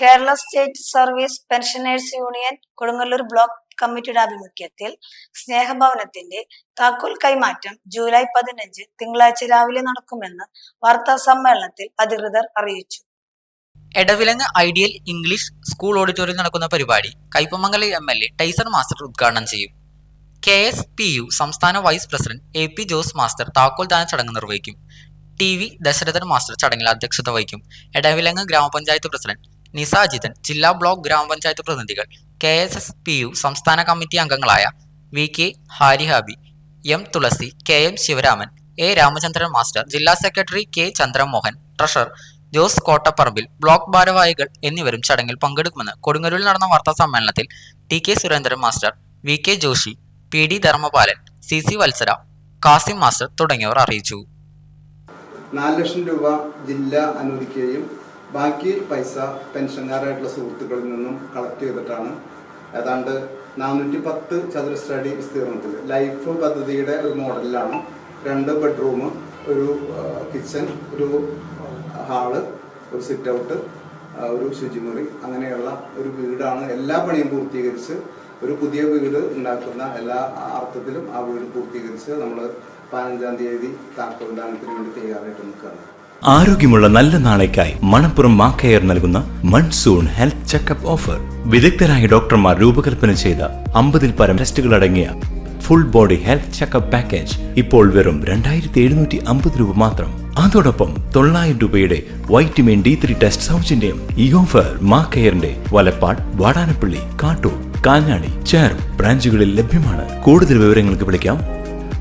Kerala state service pensioners union Kodungallur block കമ്മിറ്റിയുടെ ആഭിമുഖ്യത്തിൽ സ്നേഹഭവനത്തിന്റെ താക്കോൽ കൈമാറ്റം ജൂലൈ പതിനഞ്ച് തിങ്കളാഴ്ച രാവിലെ നടക്കുമെന്ന് വാർത്താ സമ്മേളനത്തിൽ അധികൃതർ അറിയിച്ചു. Edavilangu ideal English school auditorium നടക്കുന്ന പരിപാടി Kaipamangalam M L A Taison master ഉദ്ഘാടനം ചെയ്യും. കെ എസ് പി യു സംസ്ഥാന vice president A P Jose master താക്കോൽ ദാന ചടങ്ങ് നിർവഹിക്കും. ടി വി ദശരഥൻ മാസ്റ്റർ ചടങ്ങിൽ അധ്യക്ഷത വഹിക്കും. എടവിലങ്ങ് ഗ്രാമപഞ്ചായത്ത് പ്രസിഡന്റ് നിസ അജിതൻ ജില്ലാ ബ്ലോക്ക് ഗ്രാമപഞ്ചായത്ത് പ്രതിനിധികൾ K S S P U സംസ്ഥാന കമ്മിറ്റി അംഗങ്ങളായ V K ഹാരിഹാബി M Thulasi K M Sivaraman A Ramachandran master ജില്ലാ secretary K Chandramohan treasurer Jose Kottaparambil block ഭാരവാഹികൾ എന്നിവരും ചടങ്ങിൽ പങ്കെടുക്കുമെന്ന് കൊടുങ്ങല്ലൂരിൽ നടന്ന വാർത്താ സമ്മേളനത്തിൽ T K Surendran master V K Joshi P D Dharmapalan C C Valsara Kasim master തുടങ്ങിയവർ അറിയിച്ചു. നാല് ലക്ഷം രൂപ ജില്ല അനുവദിക്കുകയും ബാക്കി പൈസ പെൻഷൻകാരായിട്ടുള്ള സുഹൃത്തുക്കളിൽ നിന്നും കളക്ട് ചെയ്തിട്ടാണ്. ഏതാണ്ട് നാനൂറ്റി പത്ത് ചതുരശ്ര അടി വിസ്തീർണത്തിൽ. ലൈഫ് പദ്ധതിയുടെ ഒരു മോഡലിലാണ്. രണ്ട് ബെഡ്റൂം ഒരു കിച്ചൺ ഒരു ഹാൾ ഒരു സിറ്റ് ഔട്ട് ഒരു ശുചിമുറി അങ്ങനെയുള്ള ഒരു വീടാണ് എല്ലാ പണിയും പൂർത്തീകരിച്ച് ഒരു പുതിയ വീട് ഉണ്ടാക്കുന്ന എല്ലാ അർത്ഥത്തിലും ആ വീട് പൂർത്തീകരിച്ച് നമ്മൾ പതിനഞ്ചാം തീയതി താക്കോൽ ദാനത്തിന് വേണ്ടി തയ്യാറായിട്ട് നിൽക്കുകയാണ്. ആരോഗ്യമുള്ള നല്ല നാളേക്കായി മണപ്പുറം മാക്കയർ നൽകുന്ന മൺസൂൺ ഹെൽത്ത് ചെക്കപ്പ് ഓഫർ. വിദഗ്ധരായ ഡോക്ടർമാർ രൂപകൽപ്പന ചെയ്ത അമ്പതിൽ പരം ടെസ്റ്റുകൾ അടങ്ങിയ full body health checkup package ഇപ്പോൾ വെറും രണ്ടായിരത്തി എഴുന്നൂറ്റി അമ്പത് രൂപ മാത്രം. അതോടൊപ്പം തൊള്ളായിരം രൂപയുടെ വൈറ്റമിൻ ഡി ത്രീ ടെസ്റ്റ് സൗജന്യം ഈ ഓഫർ മാക്കയറിന്റെ വലപ്പാട് വാടാനപ്പള്ളി കാട്ടൂർ കാഞ്ഞാണി ചേർ ബ്രാഞ്ചുകളിൽ ലഭ്യമാണ്. കൂടുതൽ വിവരങ്ങൾക്ക് വിളിക്കാം.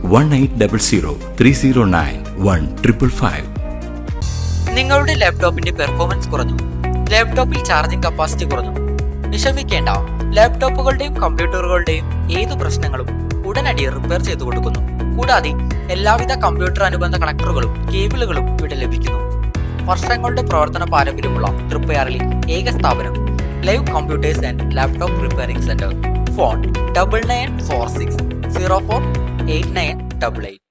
One eight double zero three zero nine one triple five. നിങ്ങളുടെ ലാപ്ടോപ്പിന്റെ പെർഫോമൻസ് കുറഞ്ഞു. ലാപ്ടോപ്പിൽ ചാർജിംഗ് കപ്പാസിറ്റി കുറഞ്ഞു. വിഷമിക്കേണ്ട. ലാപ്ടോപ്പുകളുടെയും കമ്പ്യൂട്ടറുകളുടെയും ഏതു പ്രശ്നങ്ങളും ഉടനടി റിപ്പയർ ചെയ്തു കൊടുക്കുന്നു. കൂടാതെ എല്ലാവിധ കമ്പ്യൂട്ടർ അനുബന്ധ കണക്ടറുകളും കേബിളുകളും ഇവിടെ ലഭിക്കുന്നു. വർഷങ്ങളുടെ പ്രവർത്തന പാരമ്പര്യമുള്ള റിപ്പയറിലെ ഏക സ്ഥാപനം live computers and laptop repairing centre phone double nine four six zero four eight nine double eight